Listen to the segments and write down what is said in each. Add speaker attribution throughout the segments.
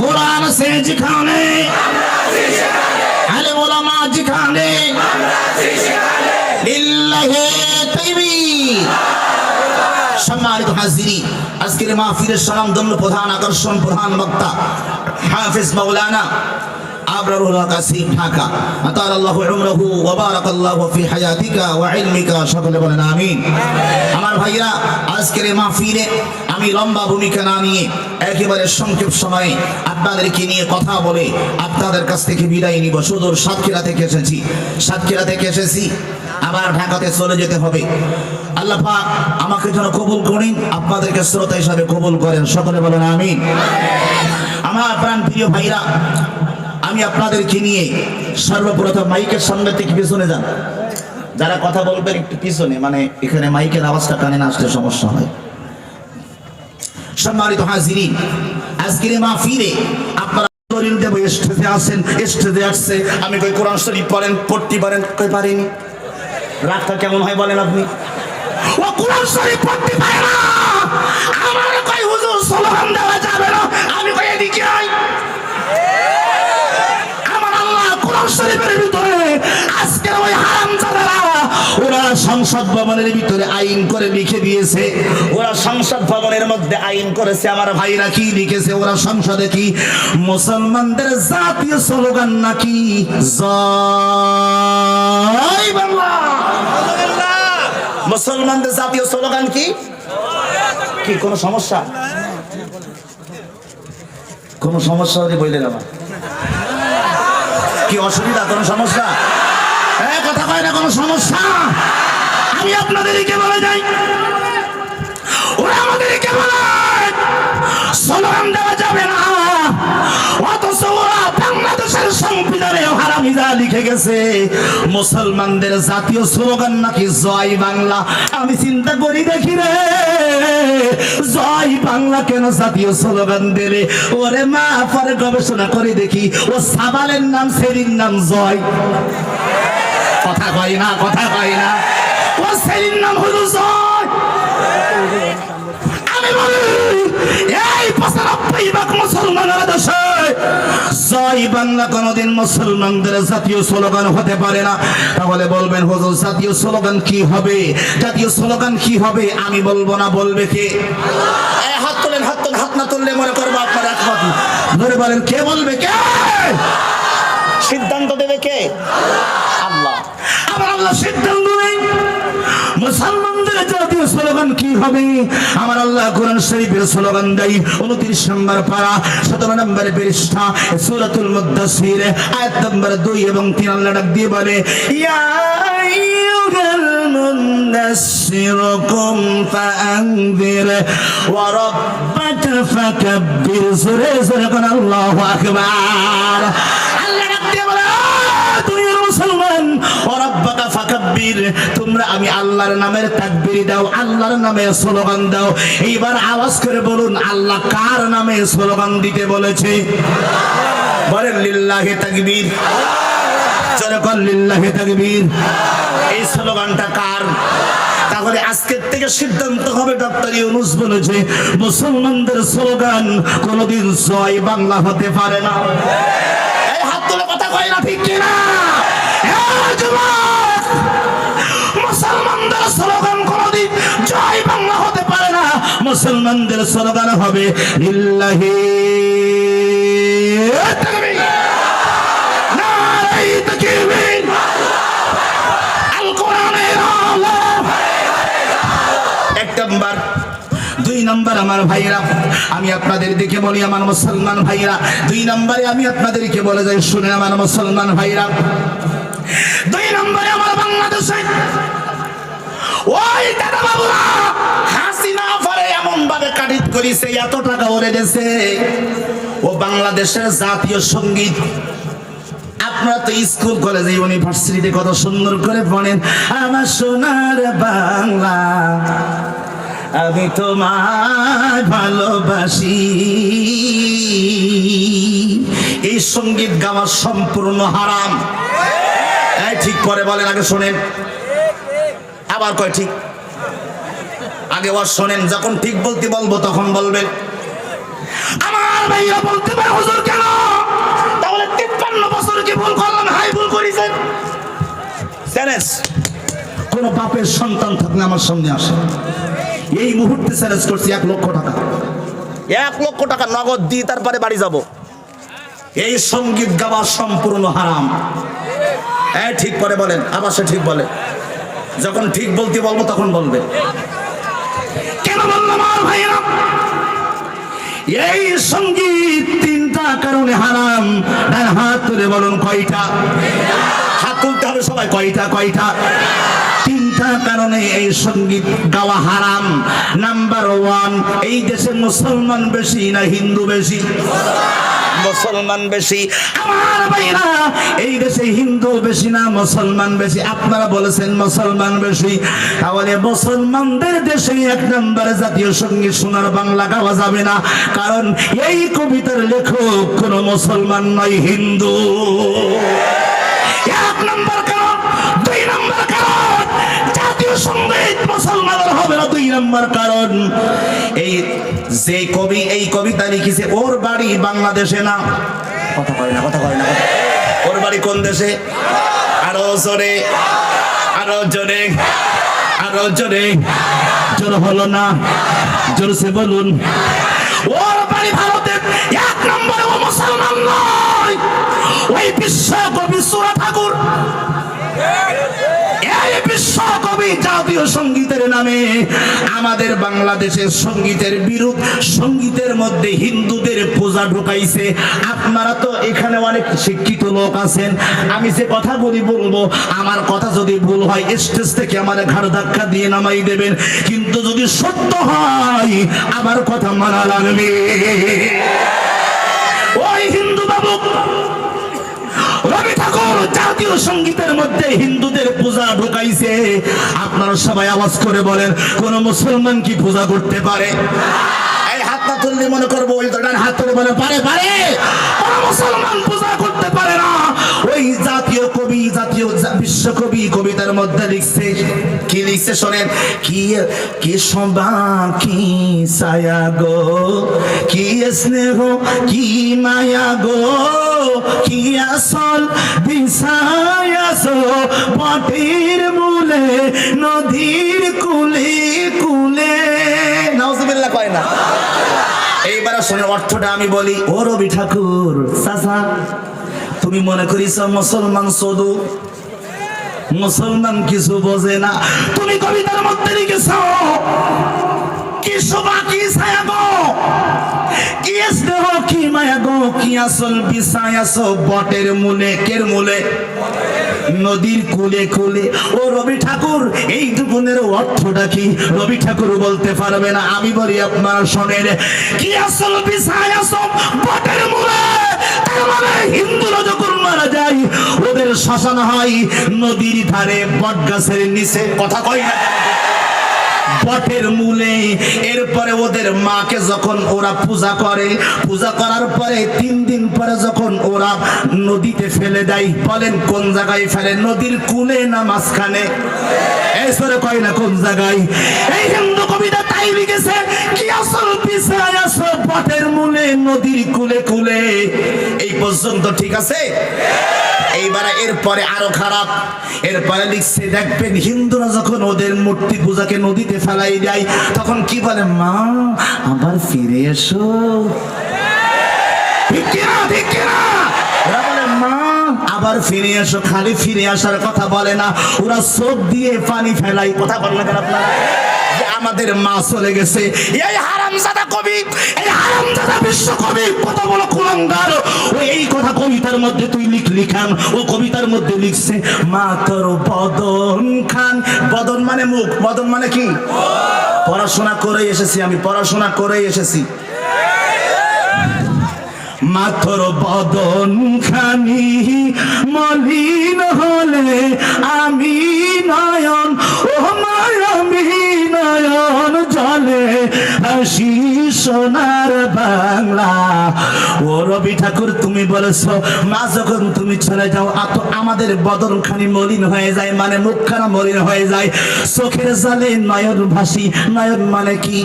Speaker 1: কোরআন সে যেখানে আলে ওলামা যেখানে, লিল্লাহি তাকবীর সম্মানিত হাজিরি, আজকের মাহফিলের দম্ন প্রধান আকর্ষণ, প্রধান বক্তা, হাফিজ মাওলানা আবরারুল কাসিম ঢাকা। আতার আল্লাহু উমরহু ওয়া বারাকাল্লাহু ফি হায়াতিকা ওয়া ইলমিকা। সকলে বলেন আমিন। আমার ভাইরা আজকের এই মাহফিলে আমি লম্বা ভূমিকা না নিয়ে একেবারে সংক্ষেপ সময়ে আপনাদেরকে নিয়ে কথা বলে আপনাদের কাছ থেকে বিদায় নিব। সুদূর সাতক্ষীরা থেকে এসেছি। সাতক্ষীরা থেকে এসেছি। আবার ঢাকাতে চলে যেতে হবে। আল্লাহ পাক আমাকে যেন কবুল করেন, আপনাদেরকে শ্রোতা হিসাবে কবুল করেন। সকলে বলেন আমিন। আমার প্রাণ প্রিয় ভাইরা, আমি আপনাদেরকে নিয়ে সর্বপ্রথম মাইকের সামনে থেকে পিছনে যান। যারা কথা বলবেন একটু পিছনে মানে এখানে মাইকের আওয়াজটা কানে না আসলে সমস্যা হয়। সম্মানিত হাজিরি আজকের মাহফিলে আপনারা দলিল দেব স্টেজে আসেন স্টেজে আসছে। আমি কই কোরআন শরীফ পড়েন, পড়তে পারেন, কই পারিনি? রাগটা কেমন হয় বলেন আপনি? ও কোরআন শরীফ পড়তে পারে না। আমার কই হুজুর স্লোগান দেওয়া যাবে না। আমি কই এদিকে আই। আমার আল্লাহ কোরআন শরীফের ভিতরে ওরা সংসদ ভবনের ভিতরে আইন করে লিখে দিয়েছে। ওরা সংসদ ভবনের মধ্যে আইন করেছে। আমার ভাইরা কি লিখেছে? ওরা সংসদে কি? মুসলমানদের জাতীয় স্লোগান নাকি? মুসলমানদের জাতীয় স্লোগান কি? কি, কোনো সমস্যা? কোনো সমস্যা হলে বললেন আমার কি অসুবিধা? কোনো সমস্যা? কথা কয় না, কোনো সমস্যা? আমি আপনাদেরকে বলে যাই। ওরা আমাদেরকে বলে, স্লোগান দেওয়া যাবে না। লিখে গেছে, মুসলমানদের জাতীয় স্লোগান নাকি জয় বাংলা? আমি চিন্তা করি, দেখি রে। জয় বাংলা কেন জাতীয় স্লোগান দেবে? ওরে মা, পরে গবেষণা করে দেখি। ও সাবালের নাম, সেরির নাম জয়। কথা কয় না, কথা কয় না। ও সেরির নাম হলো জয়। আমি বলি, এই পঁচানব্বই ভাগ মুসলমানের দেশে জয় বাংলা কোনোদিন মুসলমানদের জাতীয় স্লোগান হতে পারে না। তাহলে বলবেন, হুজুর, জাতীয় স্লোগান কি হবে? জাতীয় স্লোগান কি হবে? আমি বলব না, বলবে কে? হাত তোলেন হাত তোলেন, হাত না তুললে মনে করব আপনার একমত। ধরে বলেন, কে বলবে, কে? সিদ্ধান্ত দেবে কে? আল্লাহ। আবার আল্লাহ সিদ্ধান্ত নেই মুসলমানদের জাতীয় স্লোগান কি হবে? আমার আল্লাহ কোরআন শরীফের স্লোগান দেয়, উনত্রিশ নম্বর পারা, সতেরো নম্বর পৃষ্ঠা সুরাতুল মুদাসির আয়াত নম্বর দুই এবং তিন আল্লাহ ডাক দিয়ে বলে, ইয়া আইয়ুহাল মুদাসসির, কুম ফাআনযির ওয়া রাব্বাকা ফাকাব্বির। জোরে জোরে কোন মুসলমান ও রাব্বাকা ফাকাব্বির, তোমরা আমি আল্লাহর নামের তাকবীর দাও, আল্লাহর নামে স্লোগান দাও। এইবার আওয়াজ করে বলুন, আল্লাহ কার নামে স্লোগান দিতে বলেছে? বলেন, লিল্লাহি তাকবীর। জোরে কর লিল্লাহি তাকবীর। এই স্লোগানটা কার? তাহলে আজকের থেকে সিদ্ধান্ত হবে ডক্টর ইউনুস বলেছে, মুসলমানদের স্লোগান কোনোদিন জয় বাংলা হতে পারে না। এই হাত তুলে কথা কয় না ঠিক কিনা? মুসলমানদের স্লোগান হবে, ইল্লাহি আমার ভাইরা আমি আপনাদের দেখে বলি আমার মুসলমান ভাইরা দুই নম্বরে আমি আপনাদেরকে বলে যাই শুনে আমার মুসলমান ভাইরা দুই নম্বরে আমার বাংলাদেশে ওই দাদা বাবুরা হাসিনা পরে এমন ভাবে কাটিত করিছে, এত টাকা ওরে দেশে। ও বাংলাদেশের জাতীয় সংগীত। আপনারা তো স্কুল, কলেজে, ইউনিভার্সিটিতে কত সুন্দর করে পড়েন আমার সোনার বাংলা, আমি তোমায় ভালোবাসি। এই সংগীত গাওয়া সম্পূর্ণ হারাম। এই ঠিক করে বলেন, আগে শোনেন। আবার কয় ঠিক। আগে ওর শোনেন, যখন ঠিক বলতে বলব তখন বলবেন। আমার ভাইরা বলতে পারে, হুজুর, কেন? তাহলে তিপ্পান্ন বছর কি ভুল করলাম? হাই, ভুল করেছেন। চ্যালেঞ্জ কোন বাপের সন্তান থাকলে আমার সামনে আসে। এই মুহূর্তে চ্যালেঞ্জ করছি এক লক্ষ টাকা। এক লক্ষ টাকা নগদ দিয়ে তারপরে বাড়ি যাব। এই সংগীত গাওয়া সম্পূর্ণ হারাম। হ্যাঁ ঠিক করে বলেন আবার সে ঠিক বলে। যখন ঠিক বলতে বলব, তখন বলবে। কেন এই সংগীত তিনটা কারণে হারাম। হাত তুলে বলুন, কয়টা? হাত তুলতে হবে সবাই, কয়টা কয়টা? তিনটা কারণে এই সংগীত গাওয়া হারাম। নাম্বার ওয়ান এই দেশে মুসলমান বেশি না হিন্দু বেশি? মুসলমান বেশি। আমার ভাইরা, এই দেশে হিন্দু বেশি না, মুসলমান বেশি। আপনারা বলেছেন মুসলমান বেশি। তাহলে মুসলমানদের দেশে এক নম্বরে জাতীয় সংগীত সোনার বাংলা গাওয়া যাবে না। কারণ এই কবিতার লেখক কোন মুসলমান নয়, হিন্দু। এক নম্বর কারণ, এই যে কবি, এই কবিতা ওর বাড়ি বাংলাদেশে না? কথা না কথা না ওর বাড়ি কোন দেশে? আরও জোরে জোরে জোরে। জোর হলো না জোরসে বলুন। ওর বাড়ি ভারতে এক নম্বরে মুসলমান নয়। ওই বিশ্ব কবি সুরা ঠাকুর জাতীয় সঙ্গীতের নামে আমাদের বাংলাদেশের সঙ্গীতের সঙ্গীতের মধ্যে হিন্দুদের পূজা ঢুকাইছে। আপনারা তো এখানে অনেক শিক্ষিত লোক আছেন। আমি যে কথাগুলি বলব, আমার কথা যদি ভুল হয়, স্টেজ থেকে আমার ঘাড় ধাক্কা দিয়ে নামাই দেবেন। কিন্তু যদি সত্য হয়, আমার কথা মানা লাগবে। ওই হিন্দু বাবু ঠাকুর জাতীয় সঙ্গীতের মধ্যে হিন্দুদের পূজা ঢুকাইছে। আপনারা সবাই আওয়াজ করে বলেন, কোন মুসলমান কি পূজা করতে পারে? না তুললে মনে করব, ওই ডান হাত তুলে বলে, পারে পারে। মুসলমান পূজা করতে পারে না। ওই জাতীয় কবি, জাতীয় বিশ্বকবি কবিতার মধ্যে লিখছে, কি লিখছে শোনেন? কি কি কি ছায়া গো, কি স্নেহ, কি মায়া গো, কি আসল বিষায়াস পাটির মূলে, নদীর কুলে শোনেন অর্থটা আমি বলি। ও রবি ঠাকুর, চাচা, তুমি মনে করিস মুসলমান সদু? মুসলমান কিছু বোঝে না। তুমি কবিতার মধ্যে লিখেছ, কি স্নেহ, কি মায়া গো? কি আসল বটের মূলে, কের মূলে? নদীর কুলে কুলে। ও রবি ঠাকুর, এই দুগুণের অর্থটা কি? রবি ঠাকুর বলতে পারবে না, আমি বলি আপনারা শোনেন। কি আসল বিষায় আসো বটের মূলে। মানে হিন্দুরা যখন মারা যায় ওদের শ্মশান হয় নদীর ধারে বট গাছের নিচে। কথা কই না? বটের মূলে। এরপরে ওদের মাকে যখন ওরা পূজা করে, পূজা করার পরে তিন দিন পরে যখন ওরা নদীতে ফেলে দেয়, বলেন কোন জায়গায় ফেলে? নদীর কুলে না মাঝখানে? এসরে কয় না কোন জায়গায়? এই হিন্দু কবিতা তাই লিখেছে, কি আসল পিছায় আসো বটের মূলে, নদীর কুলে কুলে? এই পর্যন্ত ঠিক আছে? এইবারে এরপরে আরও খারাপ। এরপরে লিখছে, দেখবেন হিন্দুরা যখন ওদের মূর্তি পূজাকে নদীতে ফেলাই দেয়, তখন কি বলে, মা, আবার ফিরে এসো। মা, আবার ফিরে এসো। খালি ফিরে আসার কথা বলে না, ওরা চোখ দিয়ে পানি ফেলাই, কথা বলে না কেন আপনারা? আমাদের মা চলে গেছে। এই হারামজাদা কবি, এই হারামজাদা বিশ্ব কবি কত বড় কুলাঙ্গার। ও এই কথা কবিতার মধ্যে তুই লিখলি খান ও কবিতার মধ্যে লিখছে, মা তোর বদন খান। বদন মানে মুখ, বদন মানে কি? পড়াশোনা করে এসেছি আমি, পড়াশোনা করে এসেছি। মাথর বদন খানি, মলিন হলে আমি নয়ন। ও নয়ন জলে হাসি সোনার বাংলা। ও রবি ঠাকুর, তুমি বলেছ, মা, যখন তুমি চলে যাও আত আমাদের বদন খানি মলিন হয়ে যায় মানে মুখখানা মলিন হয়ে যায়। চোখের জালে নয়ন ভাসি নয়ন মানে কি?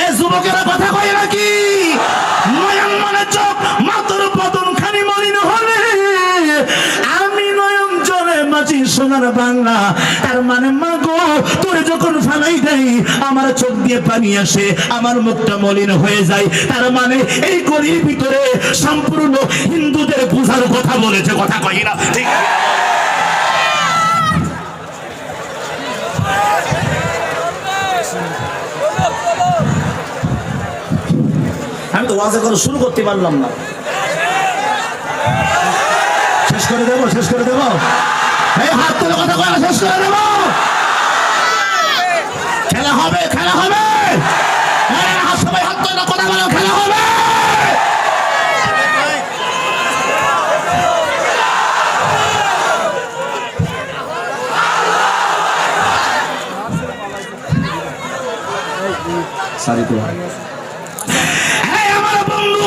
Speaker 1: এ যুবকেরা কথা কয় নাকি? নয়ন চোখ, মাতর সোনার বাংলা, তার মানে মা গো, তোরে যখন ফালাই দেয় আমার চোখ দিয়ে পানি আসে, আমার মুখটা মলিন হয়ে যায়। তার মানে এই গলির ভিতরে সম্পূর্ণ হিন্দুদের পূজার কথা বলেছে, কথা কই না, ঠিক আমি তো ওয়াজে করে শুরু করতে পারলাম না। শেষ করে দেবো, শেষ করে দেবো? এই হাত তুলে কথা কয় শেষ করে দেবো। খেলা হবে খেলা হবে। সবাই হাত তুলে কথা বলো খেলা হবে। আমার বন্ধু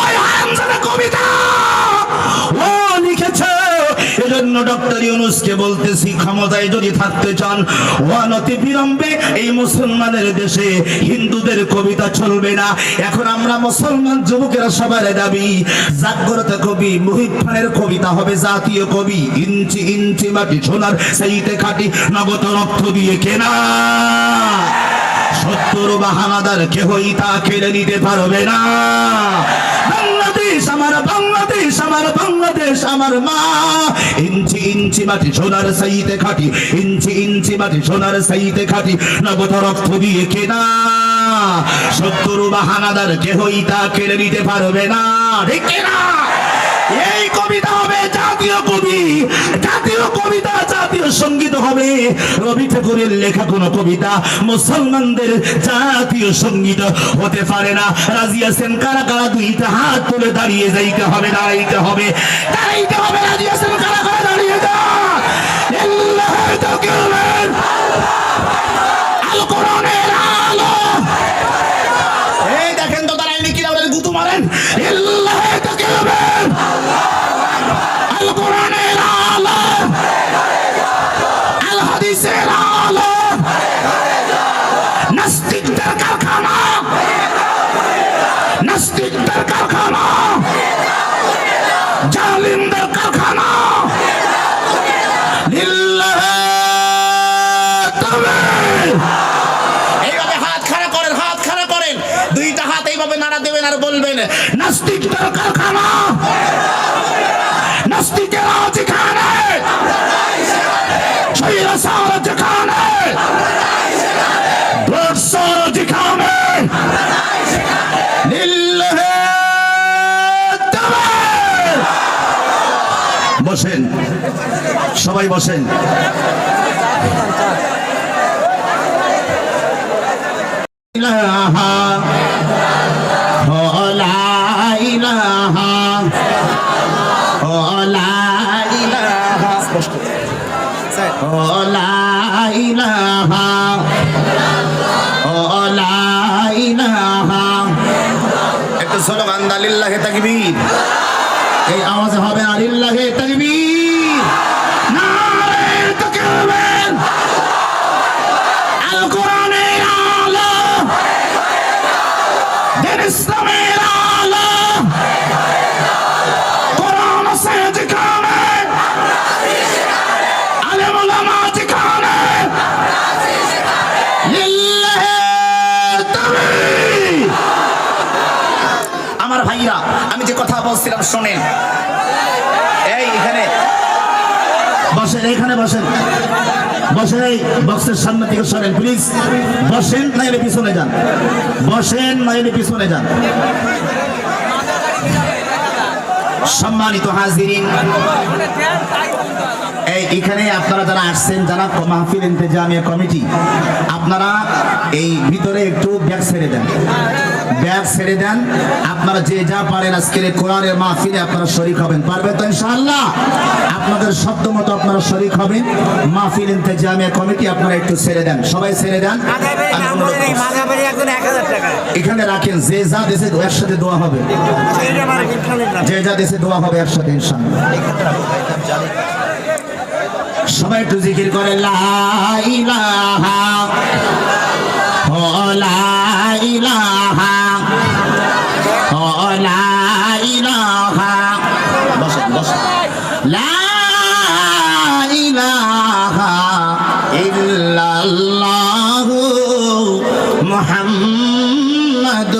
Speaker 1: ওই হারামজাদা কবিতা। এজন্য ডক্টর ইউনুসকে বলতেছি, ক্ষমতায় যদি থাকতে চান অনতি বিলম্বে এই মুসলমানের দেশে হিন্দুদের কবিতা চলবে না। এখন আমরা মুসলমান যুবকেরা সবার দাবি, জাগ্রত কবি মুহিব খানের কবিতা হবে জাতীয় কবি। ইঞ্চি ইঞ্চি মাটি সোনার সেইতে খাটি নগদ রক্ত দিয়ে কেনা। সত্তর বাহানাদার কেহই তা কেড়ে নিতে পারবে না। বাংলাদেশ আমার বাংলাদেশ আমার বাংলাদেশ আমার মা। ইঞ্চি ইঞ্চি মাটি সোনার সাইতে খাটি, ইঞ্চি ইঞ্চি মাটি সোনার সাইতে খাটি, নগদ রক্ত দিয়ে কেনা। সত্তর বাহানাদার কেহই তা কেড়ে নিতে পারবে না। ঠিক না এই কবিতা হবে, জাতীয় কবি, জাতীয় কবিতা, জাতীয় সংগীত হবে। রবি ঠাকুরের লেখা কোন কবিতা মুসলমানদের জাতীয় সংগীত হতে পারে না। রাজিয়া সেন কারা কারা? দুইটা হাত তুলে দাঁড়িয়ে যাইতে হবে, দাঁড়াইতে হবে। দাঁড়াইতে হবে, রাজি আছেন কারা কারা? দাঁড়িয়ে যা এইভাবে আর বলবেন। নাস্তিকদের কারখানা নাস্তিকেরা যেখানে। লিল্লাহ বসেন। সবাই বসেন। ইলাহা শোনেন। এই, এখানে। বসেন এখানে বসেন। বসেন, এই বক্সের সামনে থেকে সরেন প্লিজ বসেন, নাইলে পিছনে যান। বসেন, নাইলে পিছনে যান। সম্মানিত হাজিরিন, এই, এখানে আপনারা যারা আসছেন, যারা মাহফিল ইন্তেজামিয়া কমিটি, আপনারা এই ভিতরে একটু ব্যাগ ছেড়ে দেন। ব্যাগ ছেড়ে দেন। আপনারা যে যা পারেন আজকের এই কোরআনের মাহফিলে আপনারা শরিক হবেন। পারবেন তো ইনশাআল্লাহ? আপনাদের শব্দ মতো আপনারা শরিক হবেন। মাহফিল ইন্তেজামিয়া কমিটি আপনারা একটু ছেড়ে দেন। সবাই ছেড়ে দেন। এখানে রাখেন যে যা দেশে একসাথে দোয়া হবে। যে যা দেশে দোয়া হবে একসাথে ইনশাআল্লাহ। সবাই একটু জিকির করে লা ইলাহা ও লা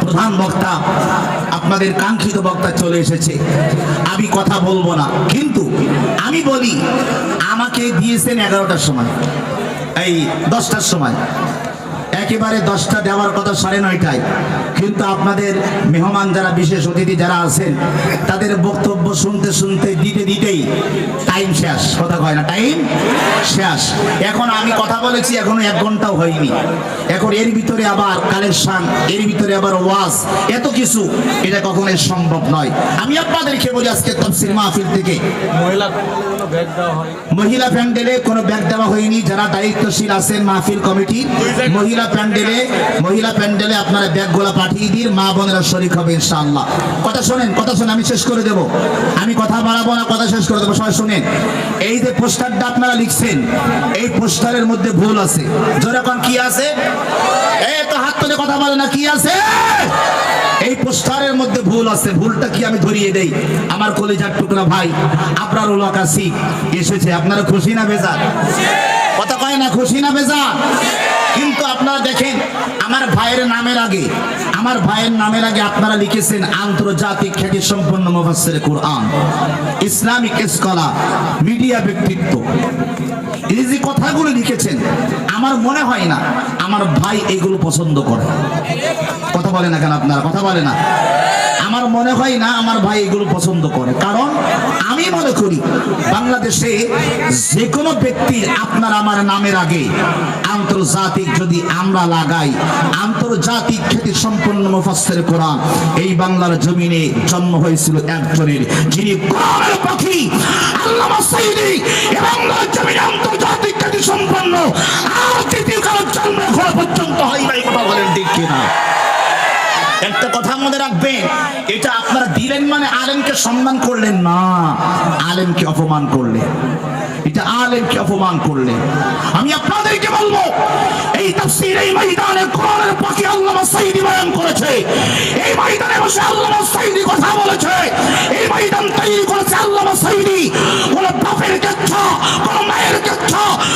Speaker 1: প্রধান বক্তা, আপনাদের কাঙ্ক্ষিত বক্তা চলে এসেছে। আমি কথা বলব না। কিন্তু আমি বলি, আমাকে দিয়েছেন এগারোটার সময়। এই দশটার সময়। একেবারে দশটা দেওয়ার কথা সাড়ে নয়টায়। কিন্তু আপনাদের মেহমান যারা বিশেষ অতিথি যারা আছেন তাদের বক্তব্য শুনতে শুনতে দিতে দিতেই টাইম শেষ। কথা কয় না টাইম শেষ। এখন আমি কথা বলেছি এখনও এক ঘন্টাও হয়নি। এখন এর ভিতরে আবার কালেকশন এর ভিতরে আবার ওয়াজ এত কিছু এটা কখনোই সম্ভব নয়। আমি আপনাদেরকে বলি আজকে তফসিল মাহফিল থেকে। মহিলা প্যান্ডেলে কোনো ব্যাগ দেওয়া হয়নি। যারা দায়িত্বশীল আছেন মাহফিল কমিটি মহিলা প্যান্ডেলে, মহিলা প্যান্ডেলে আপনারা ব্যাগগুলো পাঠিয়ে দিন, মা বোনেরা শরিক হবে ইনশাআল্লাহ। কথা শোনেন কথা শোনেন, আমি শেষ করে দেব। আমি কথা বাড়াবো না, কথা শেষ করে দেবো, সবাই শোনেন। এই যে পোস্টারটা আপনারা লিখছেন, এই পোস্টারের মধ্যে ভুল আছে। যেরকম কি আছে? এই তো হাত তুলে কথা বলে না, কি আছে? এই পোস্টারের মধ্যে ভুল আছে, ভুলটা কি আমি ধরিয়ে দেই? আমার কলেজার টুকরা ভাই আপনার ওলাকাশি এসেছে। আপনারা খুশি না বেজার? কথা কয় না, খুশি না বেজার? আপনারা দেখেন, আমার ভাইয়ের নামের আগে, আমার ভাইয়ের নামের আগে আপনারা লিখেছেন আন্তর্জাতিক খ্যাতি সম্পন্ন মুফাসসির কোরআন, ইসলামিক স্কলার, মিডিয়া ব্যক্তিত্ব। এই যে কথাগুলো লিখেছেন, আমার মনে হয় না আমার ভাই এগুলো পছন্দ করে। কথা বলে না কেন আপনারা? কথা বলে না? মনে হয় না আমার ভাই এগুলো পছন্দ করে। কারণ আমি মনে করি বাংলাদেশে যে কোনো ব্যক্তির আপনার আমার নামের আগে আন্তর্জাতিক যদি আমরা লাগাই, আন্তর্জাতিক খ্যাতি সম্পন্ন মুফাসসির কোরআন, এই বাংলার জমিনে জন্ম হয়েছিল একজনের, যিনি পাখি, আল্লামা সাইদি বাংলার জমিনে আন্তর্জাতিক খ্যাতি সম্পন্ন, আর তৃতীয় কারোর জন্ম এখনও পর্যন্ত হয় নাই, কথা বলেন ঠিক কিনা? একটা কথা মনে রাখবেন এটা আপনারা দিলেন মানে আলেমকে সম্মান করলেন না, আলেমকে অপমান করলেন। এটা আলেমকে অপমান করলেন। আমি আপনাদেরকে বলব, এই তাফসীর, এই ময়দানে কোরআনের আল্লামা সাইদি বয়ান করেছে। এই ময়দানে বসে আল্লামা সাইদি কথা বলেছে। এই ময়দান তৈরি করেছে আল্লামা সাইদি। কোন বাপের কেচ্ছা কোন মায়ের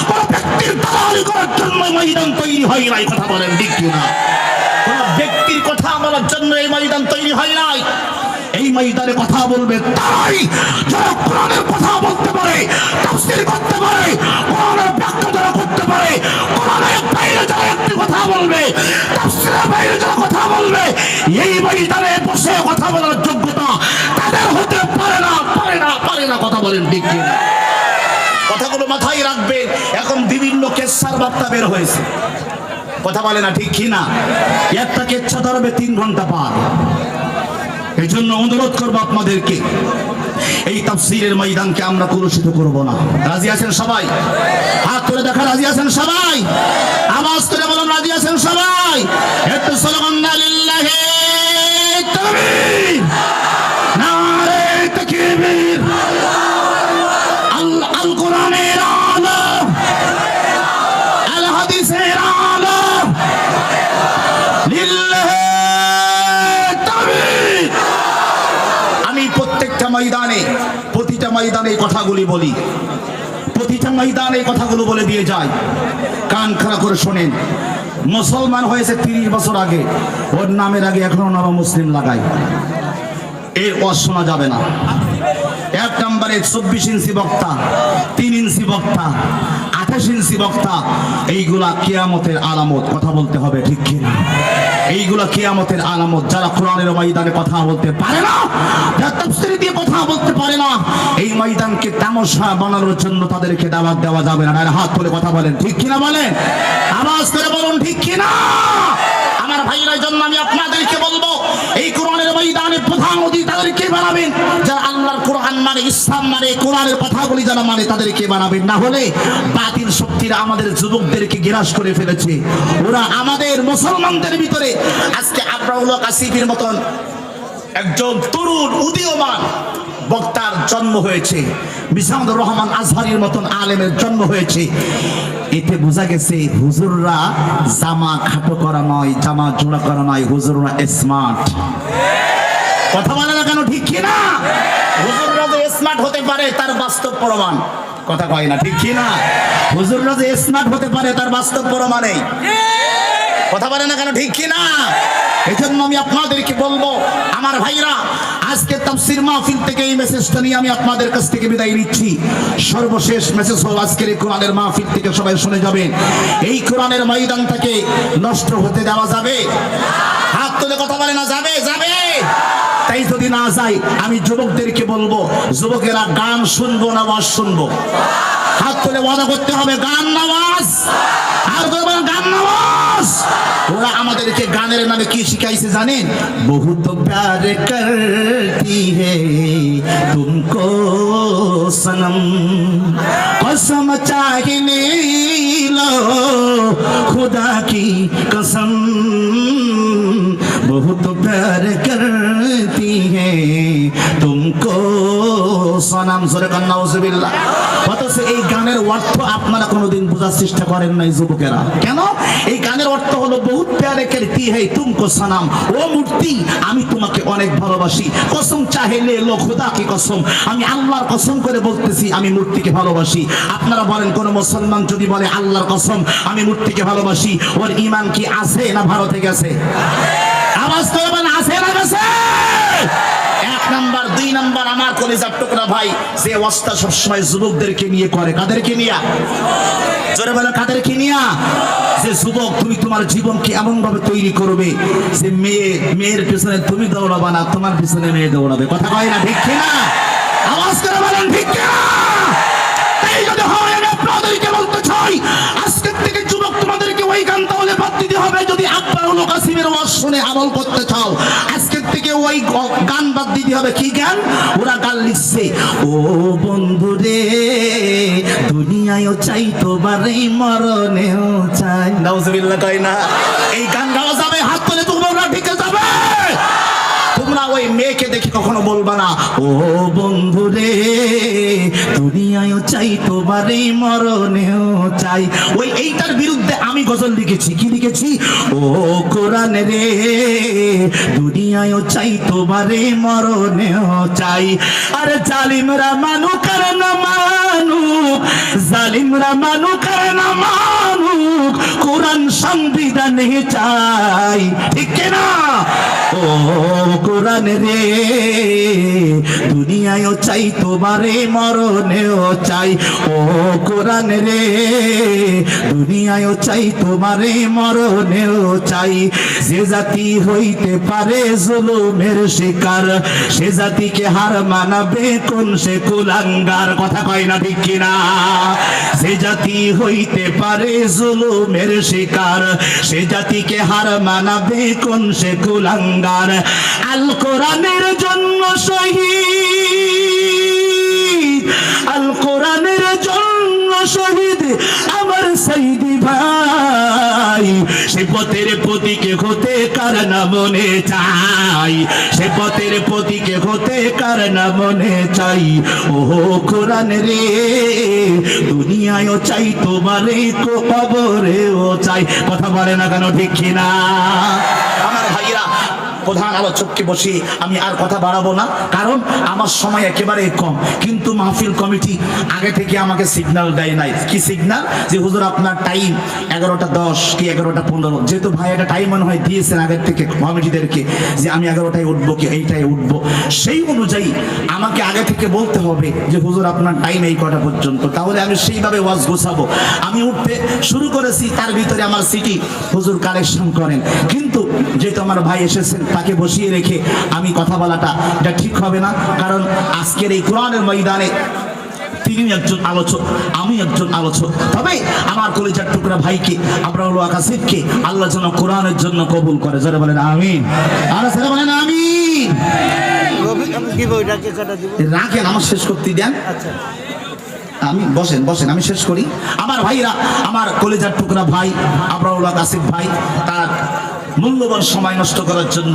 Speaker 1: কোন ব্যক্তির দালালি করার জন্য ময়দান তৈরি হয় নাই, কথা বলেন ঠিক ব্যক্তির বলার জন্য এই ময়দান তৈরি হয় নাই। এই ময়দানে কথা বলবে তাই যারা কোরআনের কথা বলতে পারে, তাফসীর করতে পারে, কোরআনের ব্যাখ্যা যারা করতে পারে, কোরআনের বাইরে যারা একটি কথা বলবে, তাফসীরের বাইরে যারা কথা বলবে, এই ময়দানে বসে কথা বলার যোগ্যতা তাদের হতে পারে না পারে না পারে না, কথা বলেন ঠিক কথাগুলো মাথায় রাখবেন, এখন বিভিন্ন কেসার বার্তা বের হয়েছে। কথা বলে না, ঠিক কি না? একটা কেচ্ছা ধরবে, তিন ঘণ্টা পার। এই জন্য অনুরোধ করব আপনাদেরকে, এই তাফসিরের ময়দানকে আমরা কলুষিত করব না। রাজি আছেন সবাই? হাত করে দেখা, রাজি আছেন সবাই? আওয়াজ করে বলুন, রাজি আছেন সবাই? একটু স্লোগান না লিল্লাহি ময়দানে এই কথাগুলি বলি। প্রতিটা ময়দানে এই কথাগুলো বলে দিয়ে যাই কান খাড়া করে শোনেন। মুসলমান হয়েছে তিরিশ বছর আগে। ওর নামের আগে এখনও নব মুসলিম লাগাই। এর ওয়াজ শোনা যাবে না। এক নম্বরে চব্বিশ ইঞ্চি বক্তা, তিন ইঞ্চি বক্তা, আঠাশ ইঞ্চি বক্তা, এইগুলা কেয়ামতের আলামত, কথা বলতে হবে ঠিক কিনা? এইগুলা কেয়ামতের আলামত যারা কোরআনের ময়দানে কথা বলতে পারে না দিয়ে কথা বলতে পারে না, এই ময়দানকে তামাশা বানানোর জন্য তাদেরকে দাওয়াত দেওয়া যাবে না। হাত তুলে কথা বলেন, ঠিক কিনা বলেন? আওয়াজ করে বলুন, ঠিক কিনা? আমার ভাইয়ের জন্য আমি আপনাদেরকে বলব, এই কোরআনের ময়দানে প্রধান অতিথি তাদেরকে বানাবেন। যারা আল্লাহর কোরআন মানে ইসলাম মানে কোরআনের কথাগুলি যারা মানে তাদেরকে বানাবেন। না হলে বাতিল শক্তিরা আমাদের যুবকদেরকে গ্রাস করে ফেলেছে। ওরা আমাদের মুসলমানদের ভিতরে, আজকে আব্রাহুল কাসিফের মতন একজন তরুণ, উদীয়মান বক্তার জন্ম হয়েছে। বিসামুদুর রহমান আজহারির মতন আলেমের জন্ম হয়েছে। এতে বোঝা গেছে হুজুররা জামা খাটো করা নয়, জামা জোড়া করা নয়, হুজুররা স্মার্ট কথা বলে না কেন? ঠিক কি না? হুজুররা যে স্মার্ট হতে পারে, তার বাস্তব প্রমাণ। কথা কয় না, ঠিক কি না? হুজুররা যে স্মার্ট হতে পারে, তার বাস্তব প্রমাণেই কথা বলে না কেন, ঠিক কি না? এই জন্য আমি আপনাদেরকে বলব, আমার ভাইরা, আজকে তাফসির মাহফিল থেকে এই মেসেজটা নিয়ে আমি আপনাদের কাছ থেকে বিদায় নিচ্ছি। সর্বশেষ মেসেজ হল, আজকের এই কোরআনের মাহফিল থেকে সবাই শুনে যাবেন এই কোরআনের ময়দান থেকে নষ্ট হতে দেওয়া যাবে। হাত তুলে কথা বলে না, যাবে যাবে। তাই যদি না যাই, আমি যুবকদেরকে বলব, যুবকেরা গান শুনব না ওয়াজ শুনব। হাত তুলে ওয়াদা করতে হবে, গান নামাজ আর করে বলেন, গান নামাজ ওরা আমাদেরকে গানের নামে কি শিখাইছে জানেন? বহুত প্যার করতি হে তুমকো সনম। কসম চাহনে লো, খুদা কি কসম। बहुत प्यार करती है तुमको সনাম জোরে কান্না ওজবিল্লাহ অথচ এই গানের অর্থ আপনারা কোনোদিন বোঝার চেষ্টা করেন নাই যুবকেরা কেন এই নামের অর্থ হলো বহুত প্যারে কে কি হে তুমকো সানাম। ও মূর্তি, আমি তোমাকে অনেক ভালোবাসি। কসম চাহেলে লো খোদা কি কসম। আমি আল্লাহর কসম করে বলতেছি, আমি মূর্তিকে ভালোবাসি। আপনারা বলেন, কোন মুসলমান যদি বলে আল্লাহর কসম, আমি মূর্তিকে ভালোবাসি, ওর ইমান কি আছে না ভারতে গেছে? আওয়াজ তো এবার আছে না গেছে? এক নাম্বার, দুই নাম্বার, আমার কলেজার টুকরা ভাই, যে অবস্থা সবসময় যুবকদেরকে নিয়ে করে। কাদেরকে নিয়ে? জোরে বলো, কাদেরকে নিয়ে? যে যুবক, তুমি তোমার জীবনকে এমন ভাবে তৈরি করবে যে মেয়ে, মেয়ের পিছনে তুমি দৌড়াবা না, তোমার পিছনে মেয়ে দৌড়াবে। কথা কয় না ঠিক না আওয়াজ করে বলেন না তাই যদি হয়, আমি আপনাদেরকে বলতে চাই, আজকের থেকে যুবক, তোমাদেরকে ওই গান আকবর কাসিমের ওয়াজ শুনে আমল করতে চাও আজকের থেকে ওই গান বাদ দিতে হবে। কি গান? ওরা গান লিখছে ও বন্ধু রে দুনিয়ায়ও চাই তোমারই মরণেও চাই। নাউজুবিল্লাহ কয় না? এই গান গাওয়া যাবে হাত তুলে তোমরা ঢেকে যাবে। তোমরা ওই মেয়েকে দেখে কখনো বলবা না, ও বন্ধু রে দুনিয়ায়ও চাই তোমারই, মরণেও চাই। ওই এইটার বিরুদ্ধে আমি গজল লিখেছি, কি লিখেছি? ও কোরআন রে, দুনিয়ায়ও চাই তোমারই, মরণেও চাই। আরে জালিমরা মানু, করে না মানুক জালিমরা মানু, করে না মানুক কোরআন সংবিধানে চাই, ঠিক না ও কোরআন রে। দুনিয়ায়ও চাই তোমারে, মরণেও চাই। ও কোরআন রে। দুনিয়ায়ও চাই তোমারে, মরণেও চাই। যে জাতি হইতে পারে জুলুমের শিকার, সে জাতিকে হার মানাবে কোন সে কুলাঙ্গার? কথা কয় না ঠিক কিনা? সে জাতি হইতে পারে জুলুমের শিকার, সে জাতিকে হার মানাবে কোন সে কুলাঙ্গার? আল কোরআনের জন্য শহীদ। আল কোরআনের জন্য শহীদ আমার সাইদি ভাই। সে পথের প্রতীকে হতে কার না মনে চাই? সে পথের প্রতীকে হতে কার না মনে চাই? ও কোরআন রে, দুনিয়ায়ও চাই তোমারে কবরেও চাই। কথা বলে না কেন, ঠিক না আমার ভাইরা প্রধান আলোচককে বসে আমি আর কথা বাড়াবো না। কারণ আমার সময় একেবারে কম। কিন্তু মাহফিল কমিটি আগে থেকে আমাকে সিগন্যাল দেয় নাই। কি সিগন্যাল যে হুজুর, আপনার টাইম এগারোটা দশ কি এগারোটা পনেরো? যেহেতু ভাই একটা টাইম মনে হয় দিয়েছেন আগের থেকে কমিটিদেরকে যে আমি এগারোটায় উঠবো কি এইটায় উঠবো। সেই অনুযায়ী আমাকে আগে থেকে বলতে হবে যে হুজুর, আপনার টাইম এই কটা পর্যন্ত। তাহলে আমি সেইভাবে ওয়াজ গোছাবো। আমি উঠতে শুরু করেছি, তার ভিতরে আমার সিটি হুজুর কালেকশন করেন। কিন্তু যেহেতু আমার ভাই এসেছেন তাকে বসিয়ে রেখে আমি কথা বলাটা এটা ঠিক হবে না। কারণ আজকের এই কোরআনের ময়দানে তিনি একজন আলোচক আমি একজন আলোচক। তবে আমার কলিজার টুকরা ভাইকে আমরা হলো আকাশিফকে আল্লাহ যেন কোরআনের জন্য কবুল করে। যারা বলেন আমিন। আর যারা বলেন আমিন।
Speaker 2: আমি
Speaker 1: রাখেন আমার শেষ করতে দেন।
Speaker 2: আচ্ছা।
Speaker 1: আমি বসেন বসেন আমি শেষ করি। আমার ভাইরা আমার কলেজার টুকরা ভাই আবরাউল্লাহ আসিফ ভাই তার মূল্যবান সময় নষ্ট করার জন্য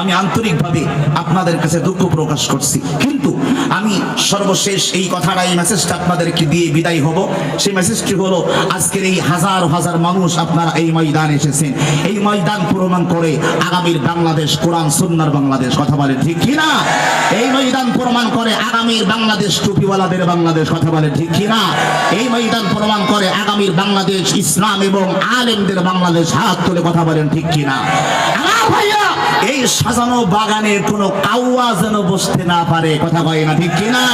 Speaker 1: আমি আন্তরিকভাবে আপনাদের কাছে দুঃখ প্রকাশ করছি। কিন্তু আমি সর্বশেষ এই কথাটা, এই মেসেজটা আপনাদেরকে দিয়ে বিদায় হব। সেই মেসেজটি হলো, আজকের এই হাজার হাজার মানুষ আপনারা এই ময়দান এসেছেন। এই ময়দান প্রমাণ করে আগামীর বাংলাদেশ, কোরআন, সুন্নার বাংলাদেশ, কথা বলে ঠিক কিনা এই ময়দান প্রমাণ করে আগামীর বাংলাদেশ, টুপিওয়ালাদের বাংলাদেশ, কথা বলে ঠিক কিনা এই ময়দান প্রমাণ করে আগামীর বাংলাদেশ, ইসলাম এবং আলেমদের বাংলাদেশ, হাত তুলে কথা বলেন ঠিক কিনা আমার ভাইয়া এই সাজানো বাগানে কোনো কাউয়া যেন বসতে না পারে। কথা কয় না ঠিক কিনা?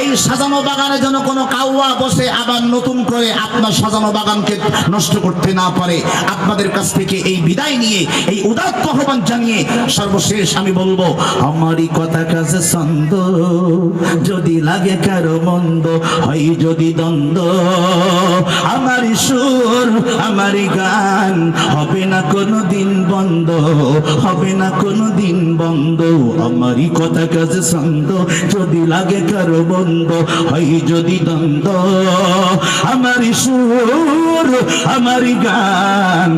Speaker 1: এই সাজানো বাগানে যেন কোনো কাউয়া বসে আবার নতুন করে আপনার সাজানো বাগানকে নষ্ট করতে না পারে। আপনাদের কাছ থেকে এই বিদায় নিয়ে, এই উদাত্ত আহ্বান জানিয়ে সর্বশেষ আমি বলব, আমারই কথা কাছে ছন্দ, যদি লাগে কারও মন্দ, হয় যদি দ্বন্দ্ব। আমারই সুর, আমারই গান, হবে না কোনো দিন বন্ধ, হবে না কোনো দিন বন্ধ। আমারই কথা কাছে ছন্দ যদি লাগে কারও বন্ধ, হয় যদি দ্বন্দ্ব। আমারই সুর, আমারই গান,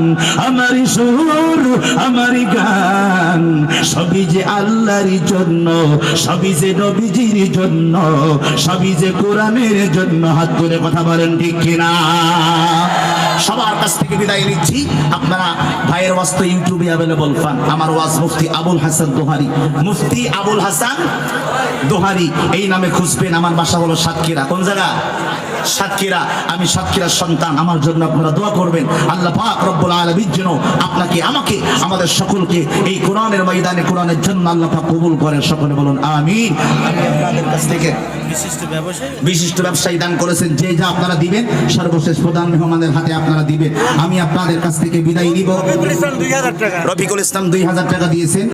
Speaker 1: আমারই সুর, আমারই গান। সবই যে আল্লাহরই জন্য, সবই যে নবীজির জন্য, সবই যে কোরআনের জন্য। হাত ধরে কথা বলেন ঠিক কিনা? সবার কাছ থেকে বিদায় নিচ্ছি। আপনারা ভাইয়ের তো ইউটিউবে অ্যাভেলেবল পান। আমার ওয়াজ মুফতি আবুল হাসান দোহারি। মুফতি আবুল হাসান দোহারি। এই নামে খুঁজবেন, আমার বাসা হলো সাতক্ষীরা। কোন জায়গা? সাতক্ষীরা আমি সাতক্ষীরার সন্তান আমার জন্য আপনারা দোয়া করবেন। আল্লাহ পাক রব্বুল আলামিন যেন আপনাকে আমাকে আমাদের সকলকে এই কোরআনের ময়দানে কোরআনের জন্য আল্লাহ পাক কবুল করে। সকলে বলুন আমিন। আমি আপনাদের কাছ থেকে
Speaker 2: বিশিষ্ট ব্যবসায়ী?
Speaker 1: দান করেছেন যে যা আপনারা দিবেন সর্বশেষ প্রধান মেহমানের হাতে আপনারা দিবেন। আমি আপনাদের কাছ থেকে বিদায় নিব। রফিকুল ইসলাম দুই হাজার টাকা দিয়েছেন।